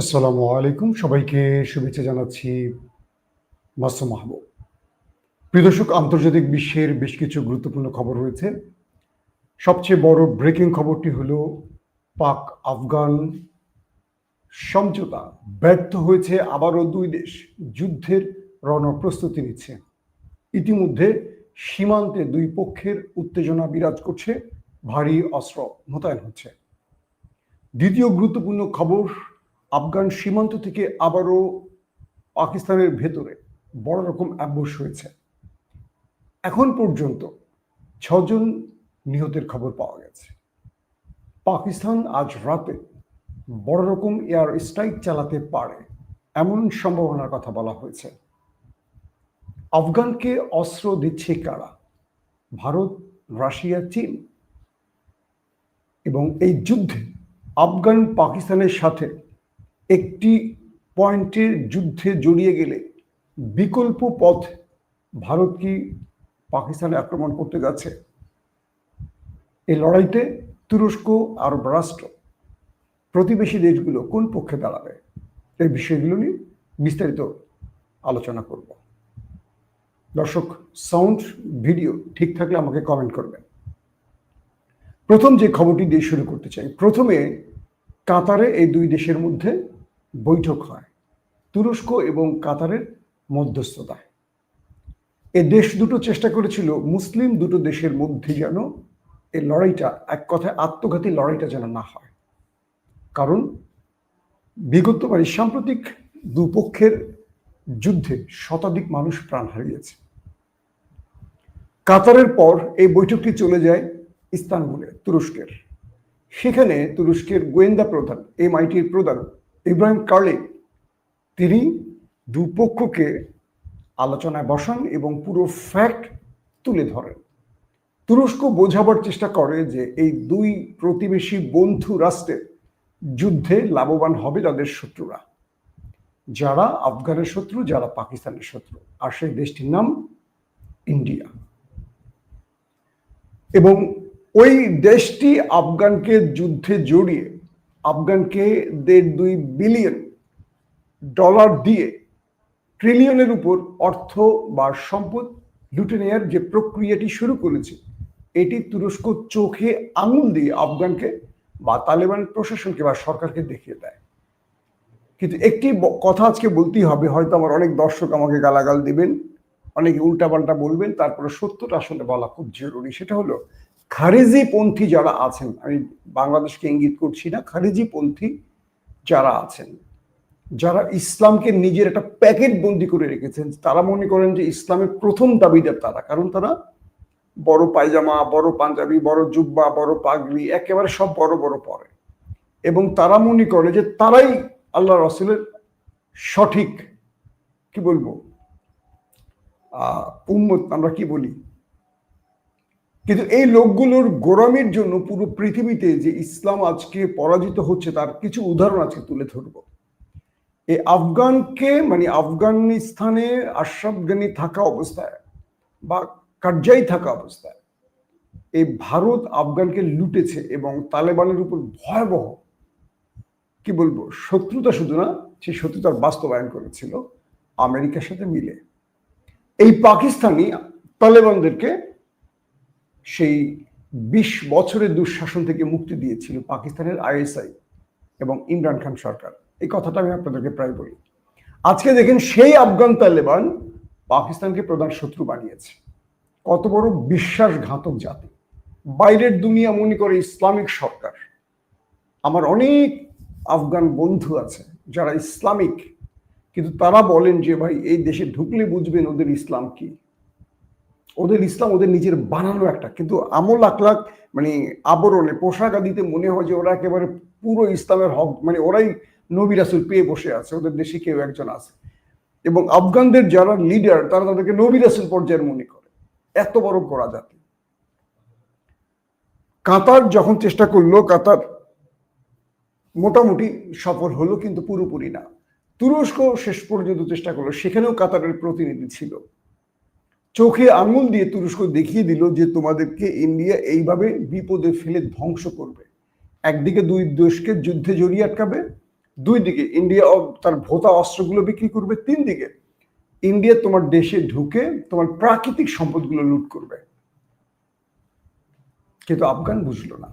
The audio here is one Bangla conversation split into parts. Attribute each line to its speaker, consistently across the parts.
Speaker 1: আসসালামু আলাইকুম। সবাইকে শুভেচ্ছা জানাচ্ছি মাসুম মাহবুব। প্রিয় দর্শক, আন্তর্জাতিক বিশ্বের বেশ কিছু গুরুত্বপূর্ণ খবর রয়েছে। সবচেয়ে বড় ব্রেকিং খবরটি হল, পাক আফগান সমঝোতা ব্যর্থ হয়েছে, আবারও দুই দেশ যুদ্ধের রণপ্রস্তুতি নিচ্ছে। ইতিমধ্যে সীমান্তে দুই পক্ষের উত্তেজনা বিরাজ করছে, ভারী অস্ত্র মোতায়েন হচ্ছে। দ্বিতীয় গুরুত্বপূর্ণ খবর আফগান সীমান্ত থেকে আবারও পাকিস্তানের ভেতরে বড় রকম অ্যাম্বুশ হয়েছে। এখন পর্যন্ত ছজন নিহতের খবর পাওয়া গেছে। পাকিস্তান আজ রাতে বড় রকম এয়ার স্ট্রাইক চালাতে পারে এমন সম্ভাবনার কথা বলা হয়েছে। আফগানকে অস্ত্র দিচ্ছে কারা? ভারত, রাশিয়া, চীন। এবং এই যুদ্ধে আফগান পাকিস্তানের সাথে একটি পয়েন্টের যুদ্ধে জড়িয়ে গেলে বিকল্প পথ ভারত কি পাকিস্তানে আক্রমণ করতে যাচ্ছে? এই লড়াইতে তুরস্ক আরব রাষ্ট্র প্রতিবেশী দেশগুলো কোন পক্ষে দাঁড়াবে? এই বিষয়গুলো নিয়ে বিস্তারিত আলোচনা করব। দর্শক, সাউন্ড ভিডিও ঠিক থাকলে আমাকে কমেন্ট করবেন। প্রথম যে খবরটি দিয়ে শুরু করতে চাই, প্রথমে কাতারে এই দুই দেশের মধ্যে বৈঠক হয়, তুরস্ক এবং কাতারের মধ্যস্থতায়। এ দেশ দুটো চেষ্টা করেছিল, মুসলিম দুটো দেশের মধ্যে যেন এই লড়াইটা, এক কথায় আত্মঘাতী লড়াইটা যেন না হয়। কারণ বিগত মানে সাম্প্রতিক দুপক্ষের যুদ্ধে শতাধিক মানুষ প্রাণ হারিয়েছে। কাতারের পর এই বৈঠকটি চলে যায় ইস্তানবুলে, তুরস্কের। সেখানে তুরস্কের গোয়েন্দা প্রধান এম আইটির প্রধান ইব্রাহিম কার্লি, তিনি দুপক্ষকে আলোচনায় বসান এবং পুরো ফ্যাক্ট তুলে ধরেন। তুরস্ক বোঝাবার চেষ্টা করে যে এই দুই প্রতিবেশী বন্ধু রাষ্ট্রের যুদ্ধে লাভবান হবে তাদের শত্রুরা। যারা আফগানের শত্রু, যারা পাকিস্তানের শত্রু। আর সেই দেশটির নাম ইন্ডিয়া। এবং ওই দেশটি আফগানকে যুদ্ধে জড়িয়ে আফগানকে দেড় দুই বিলিয়ন ডলার দিয়ে ট্রিলিয়নের উপর অর্থ বা সম্পদ লুটে নেওয়ার যে প্রক্রিয়াটি শুরু করেছে, এটি তুরস্ক চোখে আঙুল দিয়ে আফগানকে বা তালেবান প্রশাসনকে বা সরকারকে দেখিয়ে দেয়। কিন্তু একটি কথা আজকে বলতেই হবে, হয়তো আমার অনেক দর্শক আমাকে গালাগাল দিবেন, অনেকে উল্টাপাল্টা বলবেন, তারপরে সত্যটা আসলে বলা খুব জরুরি। সেটা হলো খারেজি পন্থী যারা আছেন, আমি বাংলাদেশকে ইঙ্গিত করছি না, খারেজি পন্থী যারা আছেন, যারা ইসলামকে নিজের একটা প্যাকেট বন্দি করে রেখেছেন, তারা মনে করেন যে ইসলামের প্রথম দাবিদার তারা। কারণ তারা বড় পায়জামা, বড় পাঞ্জাবি, বড় জুব্বা, বড় পাগড়ি, একেবারে সব বড় বড় পরে। এবং তারা মনে করে যে তারাই আল্লাহ রসুলের সঠিক, কি বলব, আহ, উম্মত, আমরা কি বলি? কিন্তু এই লোকগুলোর গোরামির জন্য পুরো পৃথিবীতে যে ইসলাম আজকে পরাজিত হচ্ছে, তার কিছু উদাহরণ আজকে তুলে ধরব। এই আফগানকে মানে আফগানিস্তানে আশরাফ গানি থাকা অবস্থায় বা কার্যাই থাকা অবস্থায় এই ভারত আফগানকে লুটেছে এবং তালেবানের উপর ভয়াবহ, কি বলব, শত্রুতা শুধু না, সেই শত্রুতার বাস্তবায়ন করেছিল আমেরিকার সাথে মিলে। এই পাকিস্তানি তালেবানদেরকে সেই বিশ বছরের দুঃশাসন থেকে মুক্তি দিয়েছিল পাকিস্তানের আইএসআই এবং ইমরান খান সরকার। এই কথাটা আমি আপনাদেরকে প্রায় বলি। আজকে দেখেন সেই আফগান তালেবান পাকিস্তানকে প্রধান শত্রু বানিয়েছে। কত বড় বিশ্বাসঘাতক জাতি। বাইরের দুনিয়া মনে করে ইসলামিক সরকার। আমার অনেক আফগান বন্ধু আছে যারা ইসলামিক, কিন্তু তারা বলেন যে, ভাই, এই দেশে ঢুকলে বুঝবেন ওদের ইসলাম কি? ওদের ইসলাম ওদের নিজের বানানো একটা। কিন্তু আমল আখলাখ মানে আবরণে, পোশাক আদিতে মনে হয় যে ওরা একেবারে পুরো ইসলামের হক মানে ওরাই নবী রাসুল পেয়ে বসে আছে, ওদের দেশে কেউ একজন আছে। এবং আফগানদের যারা লিডার তারা তাদেরকে নবী রাসুল পর্যায়ের মনে করে। এত বড় গোড়া জাতি। কাতার যখন চেষ্টা করল, কাতার মোটামুটি সফল হলো, কিন্তু পুরোপুরি না। তুরস্ক শেষ পর্যন্ত চেষ্টা করল, সেখানেও কাতারের প্রতিনিধি ছিল। চোখে আঙুল দিয়ে তুরস্ক দেখিয়ে দিল যে তোমাদেরকে ইন্ডিয়া এইভাবে বিপদে ফেলে ধ্বংস করবে। একদিকে দুই দেশকে যুদ্ধে জড়িয়ে আটকাবে, দুই দিকে ইন্ডিয়া তার ভোতা অস্ত্রগুলো বিক্রি করবে, তিন দিকে ইন্ডিয়া তোমার দেশে ঢুকে তোমার প্রাকৃতিক সম্পদগুলো লুট করবে। কিন্তু আফগান বুঝলো না।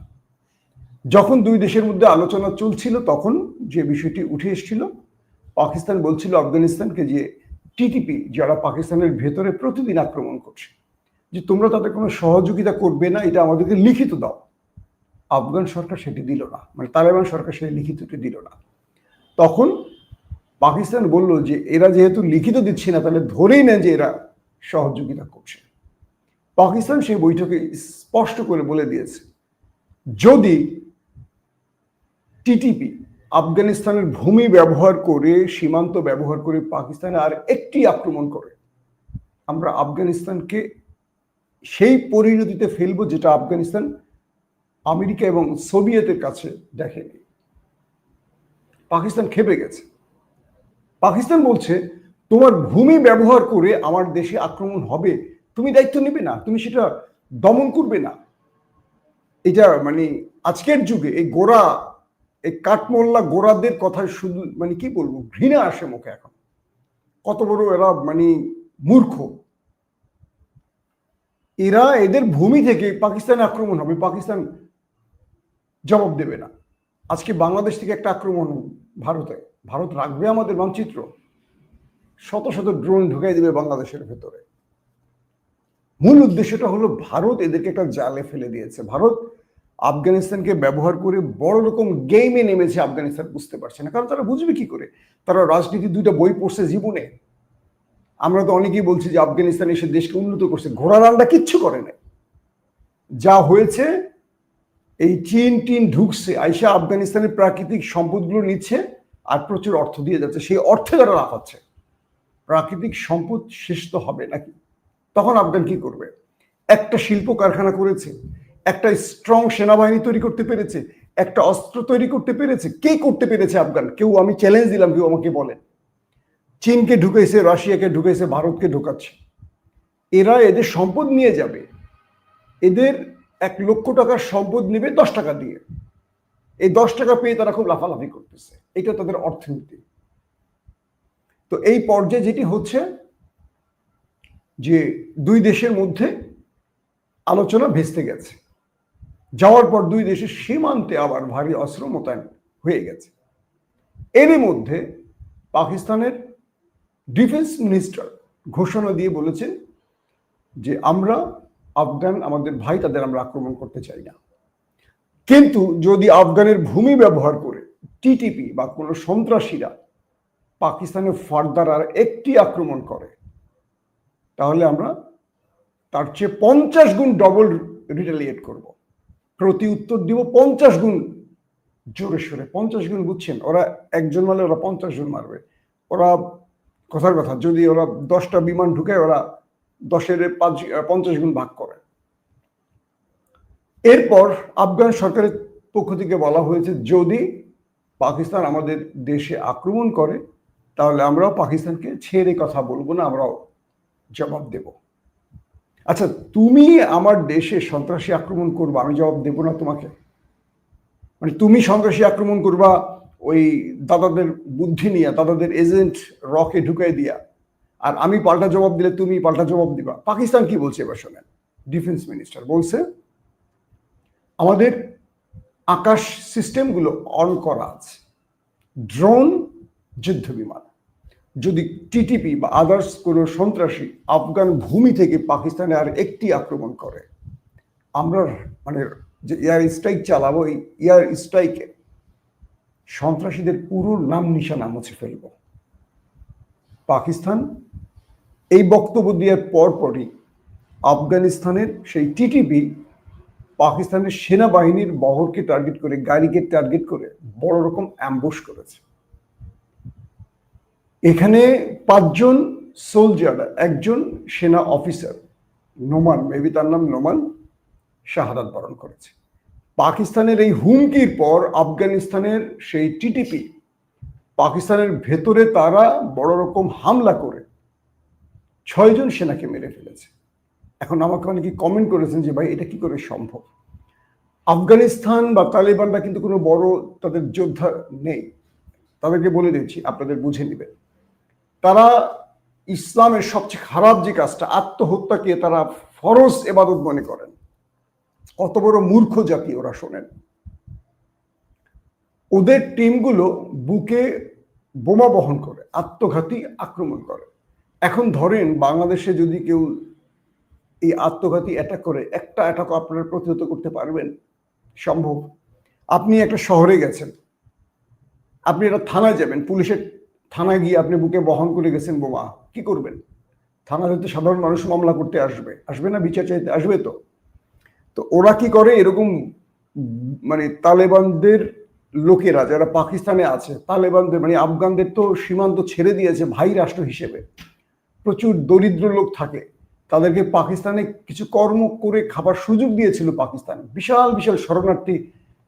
Speaker 1: যখন দুই দেশের মধ্যে আলোচনা চলছিল, তখন যে বিষয়টি উঠে এসেছিল, পাকিস্তান বলছিল আফগানিস্তানকে যে টিটিপি যারা পাকিস্তানের ভেতরে প্রতিদিন আক্রমণ করছে, যে তোমরা তাদের কোনো সহযোগিতা করবে না, এটা আমাদেরকে লিখিত দাও। আফগান সরকার সেটি দিল না মানে তালেবান সরকার সেই লিখিতটি দিল না। তখন পাকিস্তান বলল যে, এরা যেহেতু লিখিত দিচ্ছে না, তাহলে ধরেই নেন যে এরা সহযোগিতা করছে। পাকিস্তান সেই বৈঠকে স্পষ্ট করে বলে দিয়েছে, যদি টিটিপি আফগানিস্তানের ভূমি ব্যবহার করে, সীমান্ত ব্যবহার করে পাকিস্তানে আর একটি আক্রমণ করে। আমরা আফগানিস্তানকে সেই পরিণতিতে ফেলব যেটা আফগানিস্তান আমেরিকা এবং সোভিয়েতের কাছে দেখেনি। পাকিস্তান খেপে গেছে। পাকিস্তান বলছে, তোমার ভূমি ব্যবহার করে আমার দেশে আক্রমণ হবে। তুমি দায়িত্ব নেবে না, তুমি সেটা দমন করবে না। এটা মানে আজকের যুগে এই গোড়া এই কাঠমোল্লা গোড়াদের কথা শুধু মানে কি বলব, ঘৃণা আসে মুখে এখন। কত বড় এরা মানে মূর্খ। এরা এদের ভূমি থেকে পাকিস্তানে আক্রমণ হবে। পাকিস্তান জবাব দেবে না। আজকে বাংলাদেশ থেকে একটা আক্রমণ ভারতে। ভারত রাখবে আমাদের মানচিত্র। শত শত ড্রোন ঢুকাই দেবে বাংলাদেশের ভেতরে। মূল উদ্দেশ্যটা হলো, ভারত এদেরকে একটা জালে ফেলে দিয়েছে। ভারত আফগানিস্তানকে ব্যবহার করে বড় রকম গেমে নেমেছে আফগানিস্তান, বুঝতে পারছে না। কারণ তারা বুঝবে কি করে? তারা রাজনীতি দুইটা বই পড়ছে জীবনে। আমরা তো অনেকেই বলছি যে আফগানিস্তান এসে দেশকে উন্নত করছে। ঘোড়া রান্না কিচ্ছু করে নাই। যা হয়েছে, এই চীন টিন ঢুকছে। আইসা আফগানিস্তানের প্রাকৃতিক সম্পদগুলো নিচ্ছে আর প্রচুর অর্থ দিয়ে যাচ্ছে। সেই অর্থে তারা লাফাচ্ছে। প্রাকৃতিক সম্পদ শেষ তো হবে নাকি? তখন আফগান কি করবে? একটা শিল্প কারখানা করেছে। একটা স্ট্রং সেনাবাহিনী তৈরি করতে পেরেছে, একটা অস্ত্র তৈরি করতে পেরেছে। কে করতে পেরেছে আফগান? কেউ, আমি চ্যালেঞ্জ দিলাম, কেউ আমাকে বলেন চীনকে ঢুকেছে রাশিয়াকে ঢুকেছে ভারতকে ঢুকাচ্ছে। এরা এদের সম্পদ নিয়ে যাবে। এদের এক লক্ষ টাকার সম্পদ নেবে দশ টাকা দিয়ে। এই দশ টাকা পেয়ে তারা খুব লাফালাফি করতেছে। এটা তাদের অর্থনীতি। তো এই পর্যায়ে যেটি হচ্ছে যে দুই দেশের মধ্যে আলোচনা ভেস্তে গেছে। যাওয়ার পর দুই দেশের সীমান্তে আবার ভারী অস্ত্র মোতায়েন হয়ে গেছে। এরই মধ্যে পাকিস্তানের ডিফেন্স মিনিস্টার ঘোষণা দিয়ে বলেছেন যে আমরা আফগান, আমাদের ভাই, তাদের আমরা আক্রমণ করতে চাই না। কিন্তু যদি আফগানের ভূমি ব্যবহার করে টিটিপি বা কোনো সন্ত্রাসীরা পাকিস্তানের ফার্দার আর একটি আক্রমণ করে, তাহলে আমরা তার চেয়ে পঞ্চাশ গুণ ডবল রিটালিয়েট করব। প্রতি উত্তর দিব পঞ্চাশ গুণ জোরে সোরে, পঞ্চাশ গুণ বুঝছেন? ওরা একজন মারলে ওরা পঞ্চাশ জন মারবে। ওরা, কথার কথা, যদি ওরা দশটা বিমান ঢুকে ওরা দশের পাঁচ, পঞ্চাশ গুণ ভাগ করে। এরপর আফগান সরকারের পক্ষ থেকে বলা হয়েছে, যদি পাকিস্তান আমাদের দেশে আক্রমণ করে, তাহলে আমরাও পাকিস্তানকে ছেড়ে কথা বলব না, আমরাও জবাব দেব। আচ্ছা তুমি আমার দেশে সন্ত্রাসী আক্রমণ করবা, আমি জবাব দেব না তোমাকে। মানে তুমি সন্ত্রাসী আক্রমণ করবা ওই দাদাদের বুদ্ধি নিয়ে, দাদাদের এজেন্ট রকে ঢুকাই দিয়া। আর আমি পাল্টা জবাব দিলে তুমি পাল্টা জবাব দিবা। পাকিস্তান কি বলছে এবার শোনেন। ডিফেন্স মিনিস্টার বলছে, আমাদের আকাশ সিস্টেমগুলো অন করা আছে। ড্রোন যুদ্ধ বিমান যদি টিটিপি বা আদার্স কোনো সন্ত্রাসী আফগান ভূমি থেকে পাকিস্তানে আর একটি আক্রমণ করে, আমরা মানে যে এয়ার স্ট্রাইক চালাবো, এই এয়ার স্ট্রাইকে সন্ত্রাসীদের পুরো নাম নিশানা মুছে ফেলব। পাকিস্তান এই বক্তব্য দেওয়ার পরপরই আফগানিস্তানের সেই টিটিপি পাকিস্তানের সেনাবাহিনীর বহরকে টার্গেট করে, গাড়িকে টার্গেট করে বড় রকম অ্যাম্বুশ করেছে। এখানে পাঁচজন সোলজার একজন সেনা অফিসার নোমান মেবি তার নাম নোমান, শাহাদাত বরণ করেছে। পাকিস্তানের এই হুমকির পর আফগানিস্তানের সেই টিটিপি পাকিস্তানের ভেতরে তারা বড় রকম হামলা করে ছয়জন সেনাকে মেরে ফেলেছে। এখন আমাকে অনেকে কমেন্ট করেছেন যে, ভাই, এটা কি করে সম্ভব? আফগানিস্তান বা তালেবানরা কিন্তু কোনো বড় তাদের যোদ্ধা নেই। তাদেরকে বলে দিচ্ছি, আপনাদের বুঝে নেবেন। তারা ইসলামের সবচেয়ে খারাপ যে কাজটা আত্মহত্যাকে তারা ফরজ এবাদত মনে করেন। কত বড় মূর্খ জাতি ওরা শোনেন। ওদের টিমগুলো বুকে বোমা বহন করে, আত্মঘাতী আক্রমণ করে। এখন ধরেন বাংলাদেশে যদি কেউ এই আত্মঘাতী অ্যাটাক করে, একটা অ্যাটাক আপনারা প্রতিহত করতে পারবেন, সম্ভব। আপনি একটা শহরে গেছেন, আপনি এটা থানায় যাবেন, পুলিশের থানায় গিয়ে আপনি বুকে বহন করে গেছেন বোমা, কি করবেন? থানাতে তো সাধারণ মানুষ মামলা করতে আসবে। আসবে না, বিচার চাইতে আসবে তো। তো ওরা কি করে? এরকম মানে তালেবানদের লোকেরা যারা পাকিস্তানে আছে, তালেবানদের মানে আফগানদের তো সীমান্ত ছেড়ে দিয়েছে ভাই রাষ্ট্র হিসেবে। প্রচুর দরিদ্র লোক থাকে। তাদেরকে পাকিস্তানে কিছু কর্ম করে খাবার সুযোগ দিয়েছিল পাকিস্তান। বিশাল বিশাল শরণার্থী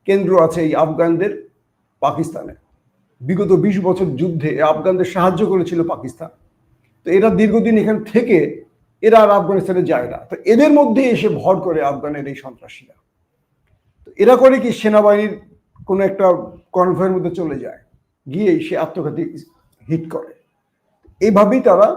Speaker 1: কেন্দ্র আছে এই আফগানদের পাকিস্তানে। বিগত বিশ বছর যুদ্ধে আফগানদের সাহায্য করেছিল পাকিস্তান। তো এরা দীর্ঘদিন এখান থেকে এরা আর আফগানিস্তানে যায় না। তো এদের মধ্যে এসে ভর করে আফগানের এই সন্ত্রাসীরা। তো এরা করে কি সেনাবাহিনীর কোনো একটা কনভয়ের মধ্যে চলে যায় গিয়ে সে আত্মঘাতী হিট করে। এইভাবেই তারা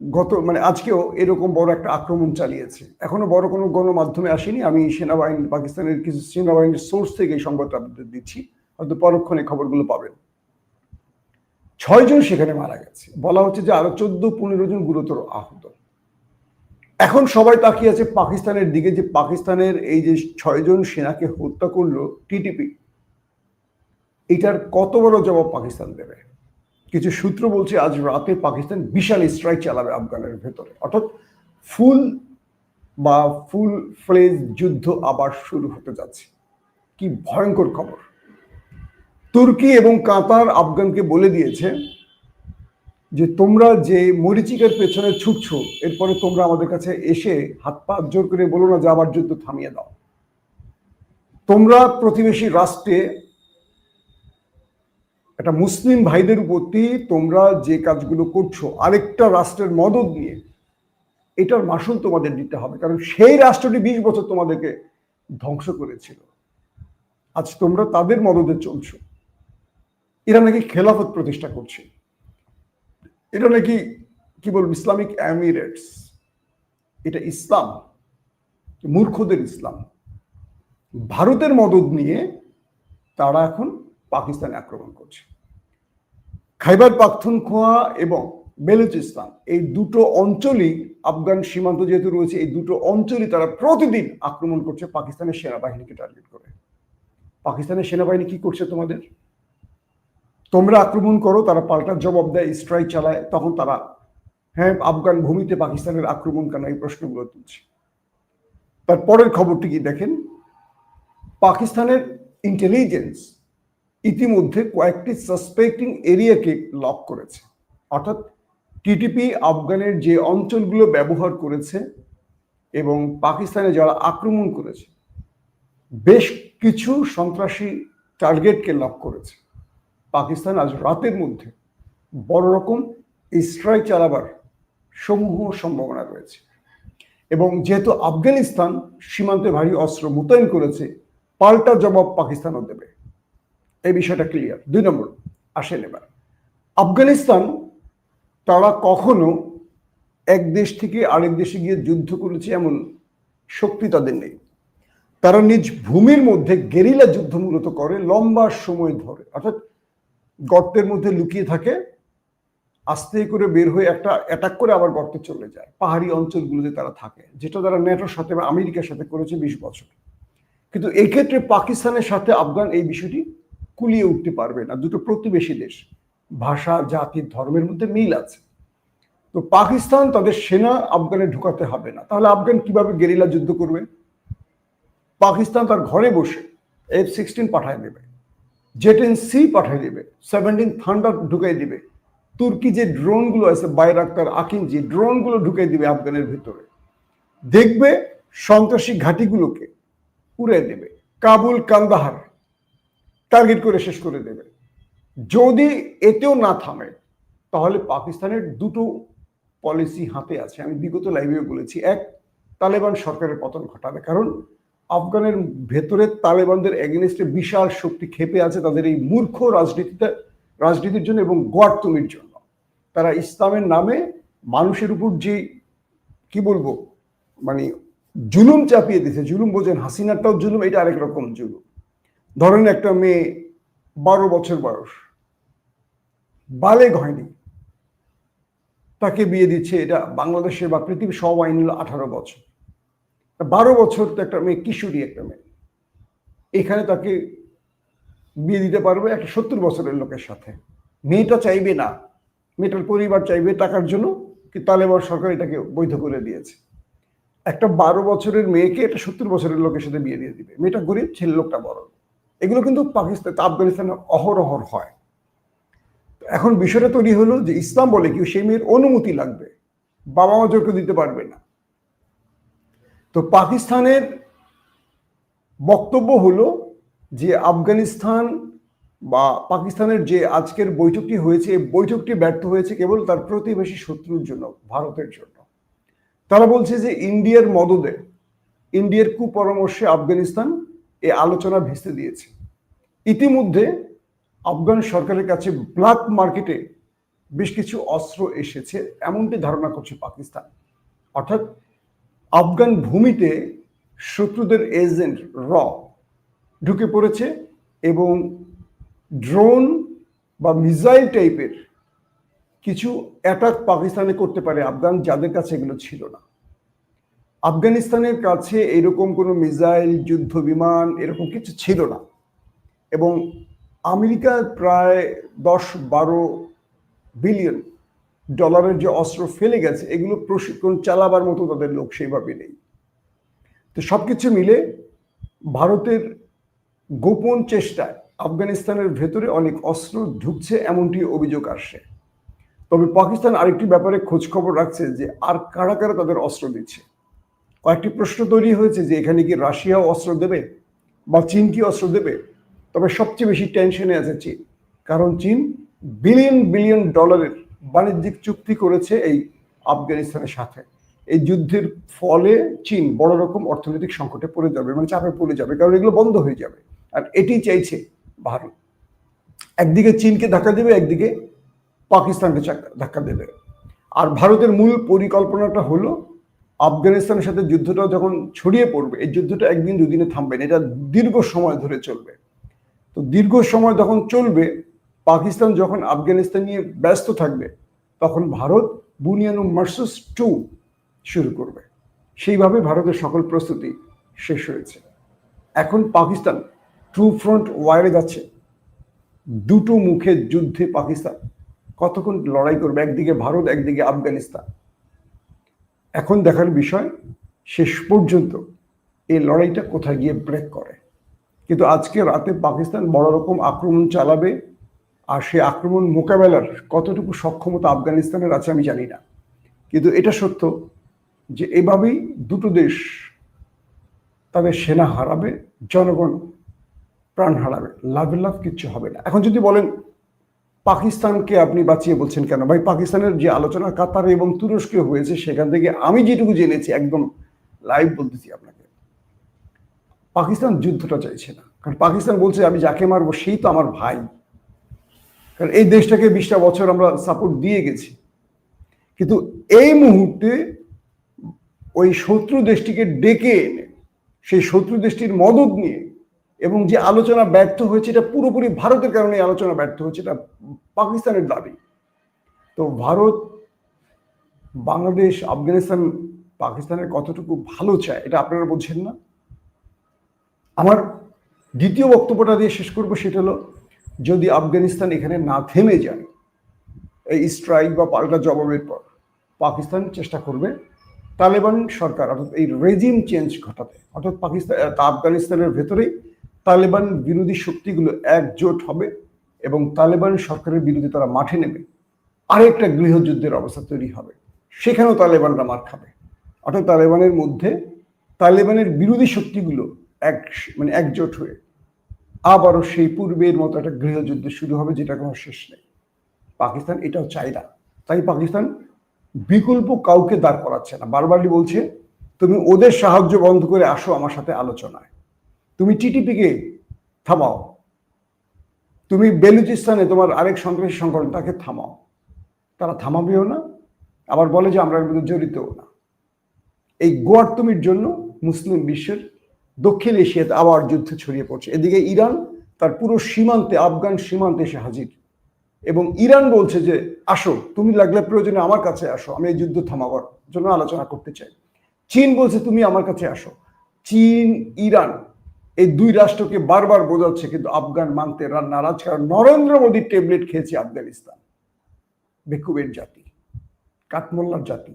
Speaker 1: গত মানে আজকেও এরকম বড় একটা আক্রমণ চালিয়েছে। এখনও বড় কোনো গণমাধ্যমে আসেনি। আমি সেনাবাহিনী, পাকিস্তানের কিছু সেনাবাহিনীর সোর্স থেকে এই সংবাদটা দিচ্ছি। হয়তো পরক্ষণে খবরগুলো পাবেন। ছয়জন সেখানে মারা গেছে। বলা হচ্ছে যে আরও চোদ্দ পনেরো জন গুরুতর আহত। এখন সবাই তাকিয়ে আছে পাকিস্তানের দিকে যে পাকিস্তানের এই যে ছয়জন সেনাকে হত্যা করল টিটিপি, এটার কত বড় জবাব পাকিস্তান দেবে? কিছু সূত্র বলছে আজ রাতে পাকিস্তান বিশাল স্ট্রাইক চালাবে আফগানের ভেতরে। অর্থাৎ ফুল বা ফুল ফ্লেজ যুদ্ধ আবার শুরু হতে যাচ্ছে। কি ভয়ঙ্কর খবর। তুর্কি এবং কাতার আফগানকে বলে দিয়েছে যে তোমরা যে মরিচিকার পেছনে ছুটছো, এরপরে তোমরা আমাদের কাছে এসে হাত পা জোর করে বলো না যে আবার যুদ্ধ থামিয়ে দাও। তোমরা প্রতিবেশী রাষ্ট্রে একটা মুসলিম ভাইদের প্রতি তোমরা যে কাজগুলো করছ, আরেকটা রাষ্ট্রের মদত নিয়ে, এটার মাসুল তোমাদের দিতে হবে। কারণ সেই রাষ্ট্রটি বিশ বছর তোমাদেরকে ধ্বংস করেছিল। আজ তোমরা তাদের মদতে চলছো। এরা নাকি খেলাফত প্রতিষ্ঠা করছে। এটা নাকি, কি বলব, ইসলামিক এমিরেটস এটা ইসলাম, মূর্খদের ইসলাম। ভারতের মদত নিয়ে তারা এখন পাকিস্তানে আক্রমণ করছে। খাইবার পাখতুনখোয়া এবং বেলুচিস্তান, এই দুটো অঞ্চলই আফগান সীমান্ত যেহেতু রয়েছে, এই দুটো অঞ্চলই তারা প্রতিদিন আক্রমণ করছে পাকিস্তানের সেনাবাহিনীকে টার্গেট করে। পাকিস্তানের সেনাবাহিনী কি করছে তোমাদের? তোমরা আক্রমণ করো, তারা পাল্টার জবাব দেয় স্ট্রাইক চালায়, তখন তারা হ্যাঁ আফগান ভূমিতে পাকিস্তানের আক্রমণ কেন? এই প্রশ্নগুলো তুলছে। তারপরের খবরটি কি দেখেন? পাকিস্তানের ইন্টেলিজেন্স ইতিমধ্যে কয়েকটি সাসপেক্টিং এরিয়াকে লক করেছে। অর্থাৎ টিটিপি আফগানের যে অঞ্চলগুলো ব্যবহার করেছে এবং পাকিস্তানে যারা আক্রমণ করেছে, বেশ কিছু সন্ত্রাসী টার্গেটকে লক করেছে। পাকিস্তান আজ রাতের মধ্যে বড় রকম স্ট্রাইক চালাবার সমূহ সম্ভাবনা রয়েছে। এবং যেহেতু আফগানিস্তান সীমান্তে ভারী অস্ত্র মোতায়েন করেছে, পাল্টা জবাব পাকিস্তানও দেবে। এই বিষয়টা ক্লিয়ার দুই নম্বর, আসেন এবার। আফগানিস্তান তারা কখনো এক দেশ থেকে আরেক দেশে গিয়ে যুদ্ধ করেছে এমন শক্তি তাদের নেই। তারা নিজ ভূমির মধ্যে গেরিলা যুদ্ধ মূলত করে লম্বা সময় ধরে। অর্থাৎ গর্তের মধ্যে লুকিয়ে থাকে, আস্তে করে বের হয়ে একটা অ্যাটাক করে আবার গর্তে চলে যায়। পাহাড়ি অঞ্চলগুলোতে তারা থাকে, যেটা তারা নেটোর সাথে বা আমেরিকার সাথে করেছে বিশ বছর। কিন্তু এই ক্ষেত্রে পাকিস্তানের সাথে আফগান এই বিষয়টি কুলিয়ে উঠতে পারবে না। দুটো প্রতিবেশী দেশ, ভাষা, জাতি, ধর্মের মধ্যে মিল আছে। তো পাকিস্তান তাদের সেনা আফগানে ঢুকাতে হবে না। তাহলে আফগান কীভাবে গেরিলা যুদ্ধ করবে? পাকিস্তান তার ঘরে বসে এফ সিক্সটিন পাঠায় দেবে। জেটেন সি পাঠিয়ে দেবে, সেভেন্টিন থান্ডার ঢুকাই দিবে। তুর্কি যে ড্রোনগুলো আছে, বাইরাক্তার আকিনজি, ড্রোনগুলো ঢুকাই দিবে আফগানের ভিতরে। দেখবে সন্ত্রাসী ঘাঁটিগুলোকে উড়ে দেবে, কাবুল কান্দাহার টার্গেট করে শেষ করে দেবে। যদি এতেও না থামে, তাহলে পাকিস্তানের দুটো পলিসি হাতে আছে। আমি বিগত লাইভেও বলেছি, এক, তালেবান সরকারের পতন ঘটাবে। কারণ আফগানের ভেতরে তালেবানদের এগেনস্টে বিশাল শক্তি খেপে আছে তাদের এই মূর্খ রাজনীতিতে, রাজনীতির জন্য এবং গোয়ার্তমির জন্য। তারা ইসলামের নামে মানুষের উপর যে, কি বলব মানে জুলুম চাপিয়ে দিয়েছে, জুলুম বোঝেন, হাসিনাটাও জুলুম, এটা আরেক রকম জুলুম। ধরেন একটা মেয়ে, বারো বছর বয়স, বালেগ হয়নি। তাকে বিয়ে দিচ্ছে, এটা বাংলাদেশের বা পৃথিবীর সব আইন হলো আঠারো বছর। বারো বছর তো একটা মেয়ে, কিশোরী একটা মেয়ে। এখানে তাকে বিয়ে দিতে পারবে একটা সত্তর বছরের লোকের সাথে। মেয়েটা চাইবে না। মেয়েটার পরিবার চাইবে টাকার জন্য কি তালেবান সরকার এটাকে বৈধ করে দিয়েছে। একটা বারো বছরের মেয়েকে একটা সত্তর বছরের লোকের সাথে বিয়ে দিয়ে দিবে। মেয়েটা গরিব, ছেলে লোকটা বড়। এগুলো কিন্তু পাকিস্তান, আফগানিস্তানে অহরহর হয়। এখন বিষয়টা তৈরি হলো যে ইসলাম বলে কি, সেই মেয়ের অনুমতি লাগবে। বাবা মা জোরকে দিতে পারবে না। তো পাকিস্তানের বক্তব্য হলো যে আফগানিস্তান বা পাকিস্তানের যে আজকের বৈঠকটি হয়েছে বৈঠকটি ব্যর্থ হয়েছে কেবল তার প্রতিবেশী শত্রুর জন্য, ভারতের জন্য। তারা বলছে যে ইন্ডিয়ার মদদে, ইন্ডিয়ার কুপরামর্শে আফগানিস্তান এই আলোচনা ভেস্তে দিয়েছে। ইতিমধ্যে আফগান সরকারের কাছে ব্ল্যাক মার্কেটে বেশ কিছু অস্ত্র এসেছে, এমনটি ধারণা করছে পাকিস্তান। অর্থাৎ আফগান ভূমিতে শত্রুদের এজেন্ট র ঢুকে পড়েছে এবং ড্রোন বা মিসাইল টাইপের কিছু অ্যাটাক পাকিস্তানে করতে পারে আফগান যাদের কাছে এগুলো ছিল না। আফগানিস্তানের কাছে এরকম কোনো মিসাইল, যুদ্ধ বিমান এরকম কিছু ছিল না এবং আমেরিকা প্রায় দশ বারো বিলিয়ন ডলারের যে অস্ত্র ফেলে গেছে, এগুলো প্রশিক্ষণ চালাবার মতো তাদের লোক সেইভাবে নেই। তো সব কিছু মিলে ভারতের গোপন চেষ্টায় আফগানিস্তানের ভেতরে অনেক অস্ত্র ঢুকছে, এমনটি অভিযোগ আসছে তবে পাকিস্তান আরেকটি ব্যাপারে খোঁজ খবর রাখছে যে, আর কারা কারা তাদের অস্ত্র দিচ্ছে? কয়েকটি প্রশ্ন তৈরি হয়েছে যে, এখানে কি রাশিয়াও অস্ত্র দেবে বা চীন কি অস্ত্র দেবে? তবে সবচেয়ে বেশি টেনশনে আছে চীন। কারণ চীন বিলিয়ন বিলিয়ন ডলারের বাণিজ্যিক চুক্তি করেছে এই আফগানিস্তানের সাথে। এই যুদ্ধের ফলে চীন বড় রকম অর্থনৈতিক সংকটে পড়ে যাবে মানে চাপে পড়ে যাবে, কারণ এগুলো বন্ধ হয়ে যাবে। আর এটি চাইছে ভারত। একদিকে চীনকে ধাক্কা দেবে, একদিকে পাকিস্তানকে ধাক্কা দেবে। আর ভারতের মূল পরিকল্পনাটা হলো আফগানিস্তানের সাথে যুদ্ধটা যখন ছড়িয়ে পড়বে, এই যুদ্ধটা একদিন দুদিনে থামবে না, এটা দীর্ঘ সময় ধরে চলবে। তো দীর্ঘ সময় যখন চলবে পাকিস্তান যখন আফগানিস্তান নিয়ে ব্যস্ত থাকবে, তখন ভারত বুনিয়ানু মার্সুস টু শুরু করবে। সেইভাবে ভারতের সকল প্রস্তুতি শেষ হয়েছে। এখন পাকিস্তান ট্রু ফ্রন্ট ওয়ারে যাচ্ছে। দুটো মুখের যুদ্ধে পাকিস্তান। কতক্ষণ লড়াই করবে? একদিকে ভারত, একদিকে আফগানিস্তান। এখন দেখার বিষয়, শেষ পর্যন্ত এই লড়াইটা কোথায় গিয়ে ব্রেক করে? কিন্তু আজকে রাতে পাকিস্তান বড় রকম আক্রমণ চালাবে আর সে আক্রমণ মোকাবেলার কতটুকু সক্ষমতা আফগানিস্তানের আছে আমি জানি না। কিন্তু এটা সত্য যে এভাবেই দুটো দেশ তাদের সেনা হারাবে, জনগণ প্রাণ হারাবে লাভের লাভ কিচ্ছু হবে না। এখন যদি বলেন, পাকিস্তানকে আপনি বাঁচিয়ে বলছেন কেন? ভাই, পাকিস্তানের যে আলোচনা কাতার এবং তুরস্কে হয়েছে, সেখান থেকে আমি যেটুকু জেনেছি, একদম লাইভ বলতেছি আপনাকে, পাকিস্তান যুদ্ধটা চাইছে না। কারণ পাকিস্তান বলছে, আমি যাকে মারবো, সেই তো আমার ভাই। কারণ এই দেশটাকে বিশটা বছর আমরা সাপোর্ট দিয়ে গেছি। কিন্তু এই মুহূর্তে ওই শত্রু দেশটিকে ডেকে এনে, সেই শত্রু দেশটির মদত নিয়ে এবং যে আলোচনা ব্যর্থ হয়েছে, এটা পুরোপুরি ভারতের কারণে আলোচনা ব্যর্থ হয়েছে, এটা পাকিস্তানের দাবি। তো ভারত, বাংলাদেশ, আফগানিস্তান, পাকিস্তানের কতটুকু ভালো চায়, এটা আপনারা বলছেন না? আমার দ্বিতীয় বক্তব্যটা দিয়ে শেষ করব, সেটা হলো যদি আফগানিস্তান এখানে না থেমে যায়, এই স্ট্রাইক বা পাল্টা জবাবের পর পাকিস্তান চেষ্টা করবে তালেবান সরকার, অর্থাৎ এই রেজিম চেঞ্জ ঘটাতে। অর্থাৎ পাকিস্তান আফগানিস্তানের ভেতরেই তালেবান বিরোধী শক্তিগুলো একজোট হবে এবং তালেবান সরকারের বিরুদ্ধে তারা মাঠে নেবে। আরেকটা গৃহযুদ্ধের অবস্থা তৈরি হবে। সেখানেও তালেবানরা মার খাবে। অর্থাৎ তালেবানের মধ্যে তালেবানের বিরোধী শক্তিগুলো এক মানে একজোট হয়ে আবারও সেই পূর্বের মতো একটা গৃহযুদ্ধ শুরু হবে যেটা কোনো শেষ নেই। পাকিস্তান, এটাও চায় না। তাই পাকিস্তান বিকল্প কাউকে দাঁড় করাচ্ছে না। বারবারই বলছে, তুমি ওদের সাহায্য বন্ধ করে আসো আমার সাথে আলোচনায়। তুমি টিটিপিকে থামাও। তুমি বেলুচিস্তানে তোমার আরেক সন্ত্রাসী সংগঠন, তাকে থামাও। তারা থামাবেও না। আবার বলে যে আমরা এর জড়িতও না। এই গোয়ার্তমির জন্য মুসলিম বিশ্বের দক্ষিণ এশিয়াতে আবার যুদ্ধ ছড়িয়ে পড়ছে। এদিকে ইরান তার পুরো সীমান্তে, আফগান সীমান্তে এসে হাজির। এবং ইরান বলছে যে, আসো, তুমি লাগলে প্রয়োজনে আমার কাছে আসো, আমি এই যুদ্ধ থামাবার জন্য আলোচনা করতে চাই। চীন বলছে, তুমি আমার কাছে আসো। চীন, ইরান এই দুই রাষ্ট্রকে বারবার বোঝাচ্ছে, কিন্তু আফগান মানতে নারাজ, কারণ নরেন্দ্র মোদীর ট্যাবলেট খেয়েছে আফগানিস্তান। বেকুবের জাতি, কাঠমোল্লার জাতি,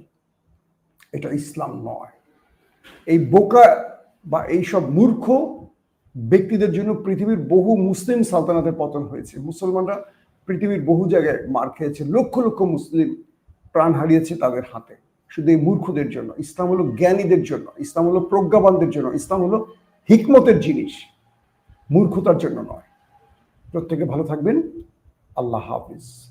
Speaker 1: এটা ইসলাম নয়। এই বোকা বা এইসব মূর্খ ব্যক্তিদের জন্য পৃথিবীর বহু মুসলিম সালতানাতের পতন হয়েছে। মুসলমানরা পৃথিবীর বহু জায়গায় মার খেয়েছে, লক্ষ লক্ষ মুসলিম প্রাণ হারিয়েছে তাদের হাতে। শুধু এই মূর্খদের জন্য, ইসলাম হলো জ্ঞানীদের জন্য, ইসলাম হলো প্রজ্ঞাবানদের জন্য, ইসলাম হলো হিকমতের জিনিস, মূর্খতার জন্য নয়। প্রত্যেকে ভালো থাকবেন। আল্লাহ হাফিজ।